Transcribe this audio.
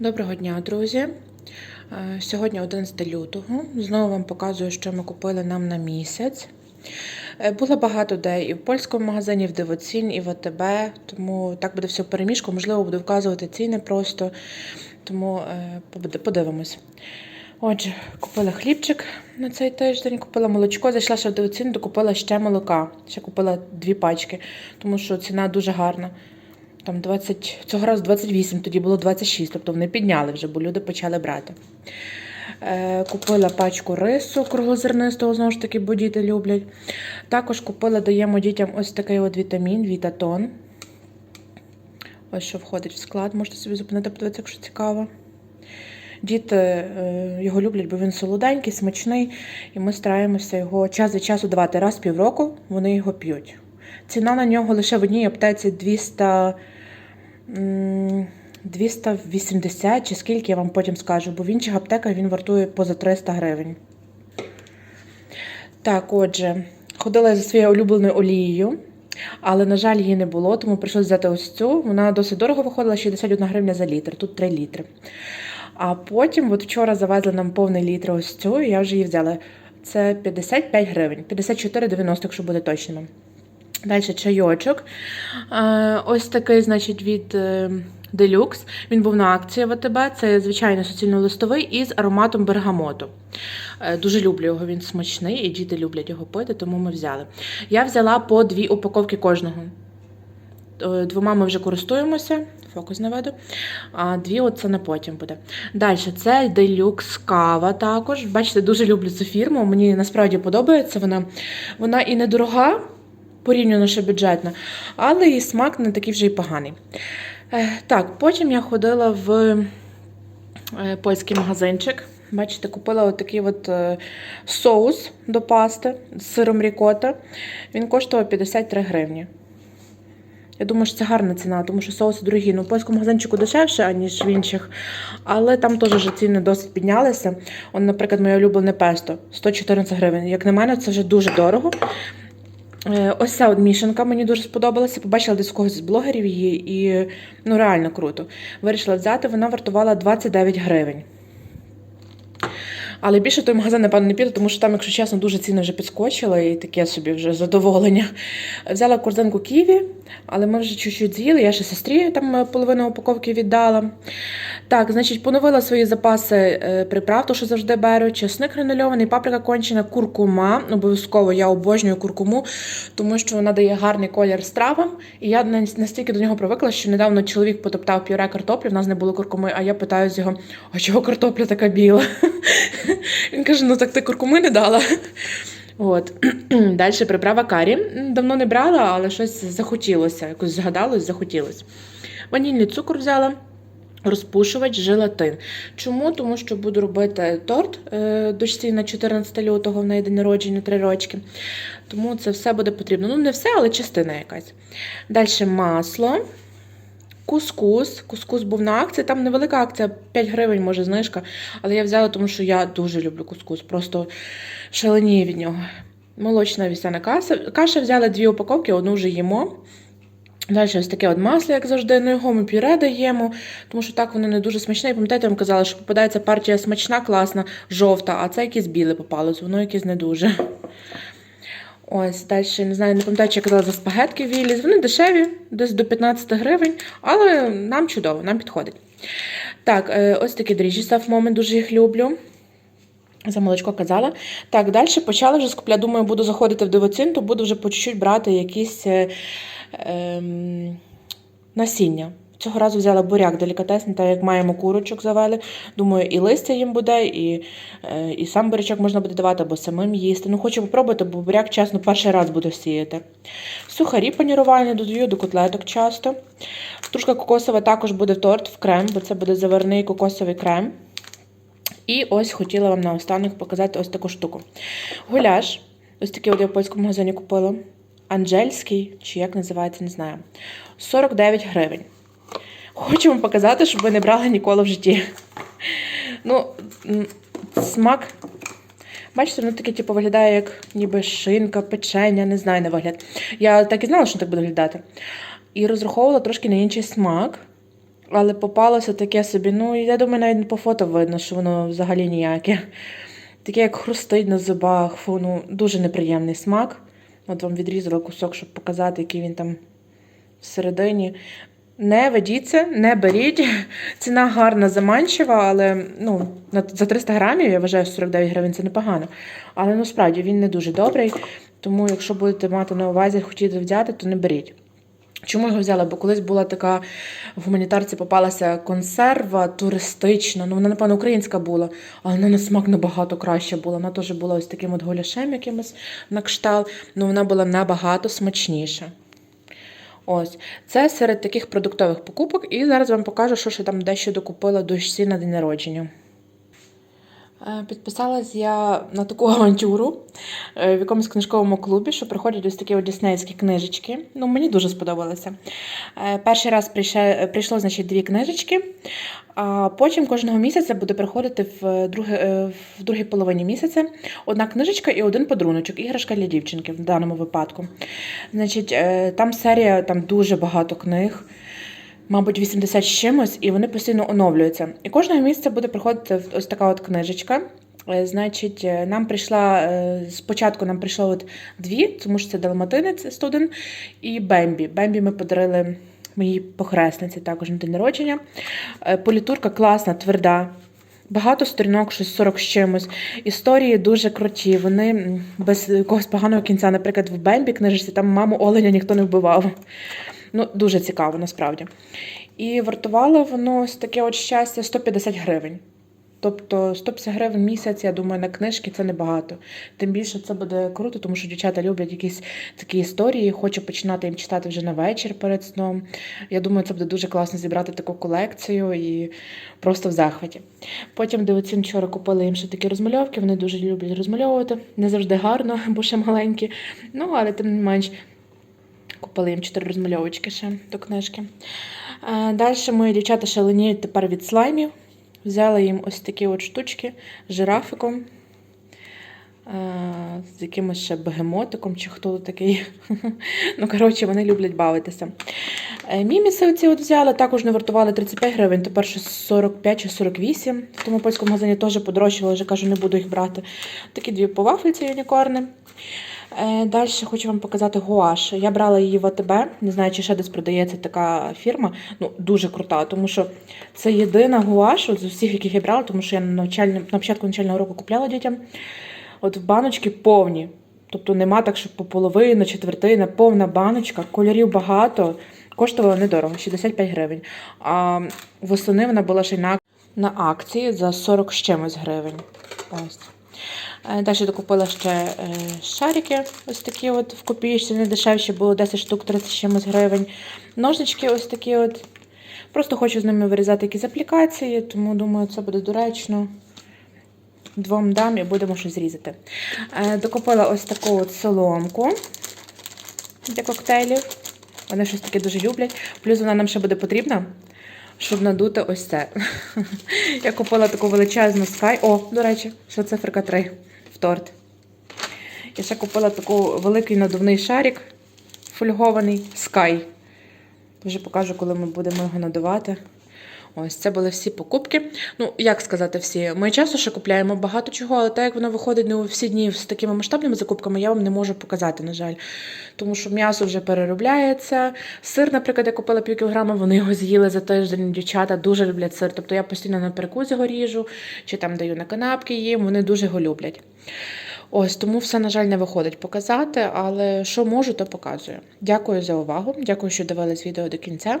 Доброго дня, друзі. Е, Сьогодні 11 лютого. Знову вам показую, що ми купили нам на місяць. Е, Було багато де і в польському магазині, і в Дивоцін, і в АТБ, тому так буде все переміжку. Можливо, буду вказувати ціни просто, тому е, подивимось. Отже, купила хлібчик на цей тиждень, купила молочко, зайшла ще в Дивоцін, докупила ще молока. Ще купила дві пачки, тому що ціна дуже гарна. Там 20, цього разу 28, тоді було 26, тобто вони підняли вже, бо люди почали брати. Е, купила пачку рису круглозернистого, знову ж таки, бо діти люблять. Також купила, даємо дітям ось такий от вітамін, вітатон. Ось що входить в склад, можете собі зупинити, подивитися, якщо цікаво. Діти е, його люблять, бо він солоденький, смачний, і ми стараємося його час від часу давати. Раз в півроку вони його п'ють. Ціна на нього лише в одній аптеці 200, 280 чи скільки я вам потім скажу, бо в інших аптеках він вартує поза 300 гривень. Так, отже, ходила за своєю улюбленою олією, але, на жаль, її не було, тому прийшлося взяти ось цю. Вона досить дорого виходила, 61 гривня за літр, тут 3 літри. А потім, от вчора завезли нам повний літр ось цю, і я вже її взяла. Це 55 гривень, 54,90, якщо буде точним. Далі чайочок. Е, Ось такий, значить, від Deluxe. Він був на акції в АТБ. Це звичайно суцільно-листовий із ароматом бергамоту. Е, Дуже люблю його, він смачний, і діти люблять його пити, тому ми взяли. Я взяла по дві упаковки кожного. Е, Двома ми вже користуємося, фокус наведу. А дві оце на потім буде. Далі, це Deluxe кава також. Бачите, дуже люблю цю фірму. Мені насправді подобається вона. Вона і недорога, порівняно ще бюджетна, але і смак не такий вже й поганий. Е, Так, потім я ходила в е, польський магазинчик. Бачите, купила отакий от е, соус до пасти з сиром рікота. Він коштував 53 гривні. Я думаю, що це гарна ціна, тому що соуси дорогі. Ну, в польському магазинчику дешевше, аніж в інших. Але там теж вже ціни досить піднялися. Он, наприклад, моє улюблене песто 114 гривень. Як на мене, це вже дуже дорого. Е, Ось ця от мішанка мені дуже сподобалася. Побачила десь когось з блогерів її і ну реально круто. Вирішила взяти, вона вартувала 29 гривень. Але більше той магазин, напевно, не піду, тому що там, якщо чесно, дуже ціни вже підскочили і таке собі вже задоволення. Взяла корзинку ківі, але ми вже чуть-чуть з'їли. Я ще сестрі там е, половину упаковки віддала. Так, значить, поновила свої запаси е, приправ, то що завжди беру. Чесник гранульований, паприка кончена, куркума. Обов'язково я обожнюю куркуму, тому що вона дає гарний колір стравам. І я настільки до нього привикла, що недавно чоловік потоптав пюре картоплі, в нас не було куркуми, а я питаю з його, а чого картопля така біла? Він каже: ну так ти куркуми не дала. От. Далі приправа карі. Давно не брала, але щось захотілося. Якось згадалось, захотілося. Ванільний цукор взяла. Розпушувач, желатин. Чому? Тому що буду робити торт е, дочці на 14 лютого, в неї день народження 3 рочки. Тому це все буде потрібно. Ну, не все, але частина якась. Далі масло. Кускус. Кускус був на акції. Там невелика акція, 5 гривень, може, знижка. Але я взяла, тому що я дуже люблю кускус. Просто шаленіє від нього. Молочна вісяна каша. Каша взяла дві упаковки, одну вже їмо. Далі ось таке от масло, як завжди, ну його ми пюре даємо, тому що так воно не дуже смачне. І пам'ятаєте, я вам казала, що попадається партія смачна, класна, жовта, а це якесь біле попалось, воно якесь не дуже. Ось, далі, не знаю, не пам'ятаю, чи я казала за спагетки Вілліс. Вони дешеві, десь до 15 гривень, але нам чудово, нам підходить. Так, е, ось такі дріжджі Саф Момент, дуже їх люблю. За молочко казала. Так, далі почала вже скупляти. Думаю, буду заходити в дивоцин, то буду вже по чуть-чуть брати якісь е, ем, насіння. Цього разу взяла буряк делікатесний, так як маємо курочок завели. Думаю, і листя їм буде, і, е, і сам бурячок можна буде давати, або самим їсти. Ну, хочу попробувати, бо буряк, чесно, перший раз буду сіяти. Сухарі панірувальні додаю до котлеток часто. Стружка кокосова також буде в торт в крем, бо це буде заварний кокосовий крем. І ось хотіла вам наостанок показати ось таку штуку. Гуляш. Ось такий от я в польському магазині купила. Анжельський, чи як називається, не знаю. 49 гривень. Хочу вам показати, щоб ви не брали ніколи в житті. Ну, смак. Бачите, воно таке, типу, виглядає як ніби шинка, печення, не знаю на вигляд. Я так і знала, що так буде виглядати. І розраховувала трошки на інший смак. Але попалося таке собі, ну, я думаю, навіть по фото видно, що воно взагалі ніяке. Таке, як хрустить на зубах, фу, ну, дуже неприємний смак. От вам відрізала кусок, щоб показати, який він там всередині. Не ведіться, не беріть. Ціна гарна, заманчива, але ну, за 300 грамів, я вважаю, 49 гривень це непогано. Але насправді він не дуже добрий. Тому, якщо будете мати на увазі, хотіти взяти, то не беріть. Чому його взяла? Бо колись була така в гуманітарці попалася консерва туристична. Ну, вона, напевно, українська була, але вона на смак набагато краще була. Вона теж була ось таким от гуляшем якимось на кшталт, але вона була набагато смачніша. Ось, це серед таких продуктових покупок, і зараз вам покажу, що ще там дещо докупила дочці на день народження. Е, Підписалась я на таку авантюру е, в якомусь книжковому клубі, що приходять ось такі діснейські книжечки. Ну, мені дуже сподобалося. Е, Перший раз прийшло, значить, дві книжечки, а потім кожного місяця буде приходити в, друге, в другій половині місяця одна книжечка і один подаруночок, іграшка для дівчинки в даному випадку. Значить, там серія, там дуже багато книг мабуть, 80 з чимось, і вони постійно оновлюються. І кожного місяця буде приходити ось така от книжечка. Е, Значить, е, нам прийшла е, спочатку нам прийшло от дві, тому що це Далматинець 101 і Бембі. Бембі ми подарили моїй похресниці також на день народження. Політурка класна, тверда. Багато сторінок, щось 40 з чимось. Історії дуже круті. Вони без якогось поганого кінця. Наприклад, в Бембі книжці там маму Оленя ніхто не вбивав. Ну, дуже цікаво, насправді. І вартувало воно ось таке от щастя 150 гривень. Тобто 150 гривень місяць, я думаю, на книжки це небагато. Тим більше це буде круто, тому що дівчата люблять якісь такі історії, хочу починати їм читати вже на вечір перед сном. Я думаю, це буде дуже класно зібрати таку колекцію і просто в захваті. Потім дивиться, вчора купили їм ще такі розмальовки, вони дуже люблять розмальовувати. Не завжди гарно, бо ще маленькі. Ну, але тим не менш, Купили їм чотири розмальовочки ще до книжки. Далі мої дівчата шаленіють тепер від слаймів. Взяла їм ось такі от штучки з жирафиком, е, з якимось ще бегемотиком, чи хто такий. ну, коротше, вони люблять бавитися. Е, Міміси оці от взяли, також не вартували 35 гривень, тепер щось 45 чи 48. В тому польському магазині теж подорожчало, вже кажу, не буду їх брати. Такі дві повафельці юнікорни. Е, Далі хочу вам показати гуаш. Я брала її в АТБ, не знаю, чи ще десь продається така фірма. Ну, дуже крута, тому що це єдина гуаш от з усіх, яких я брала, тому що я на, на початку навчального року купляла дітям. От в баночки повні. Тобто нема так, що по половина, четвертина, повна баночка, кольорів багато. Коштувала недорого, 65 гривень. А восени вона була ще на, на акції за 40 з чимось гривень. Ось. Е, Далі докупила ще е, шарики, ось такі от в копійці, не дешевші, було 10 штук 30 чимось гривень. Ножнички ось такі от. Просто хочу з ними вирізати якісь аплікації, тому думаю, це буде доречно. Двом дам і будемо щось різати. Е, Докупила ось таку от соломку для коктейлів. Вони щось таке дуже люблять. Плюс вона нам ще буде потрібна, щоб надути ось це. Я купила таку величезну скай. О, до речі, ще циферка 3 в торт. Я ще купила такий великий надувний шарик фольгований Sky. Вже покажу, коли ми будемо його надувати. Ось це були всі покупки. Ну, як сказати всі, ми часто ще купляємо багато чого, але так як воно виходить не у всі дні з такими масштабними закупками, я вам не можу показати, на жаль. Тому що м'ясо вже переробляється. Сир, наприклад, я купила пів кілограма, вони його з'їли за тиждень. Дівчата дуже люблять сир. Тобто я постійно на перекус його ріжу, чи там даю на канапки їм, вони дуже його люблять. Ось тому все, на жаль, не виходить показати, але що можу, то показую. Дякую за увагу. Дякую, що дивились відео до кінця.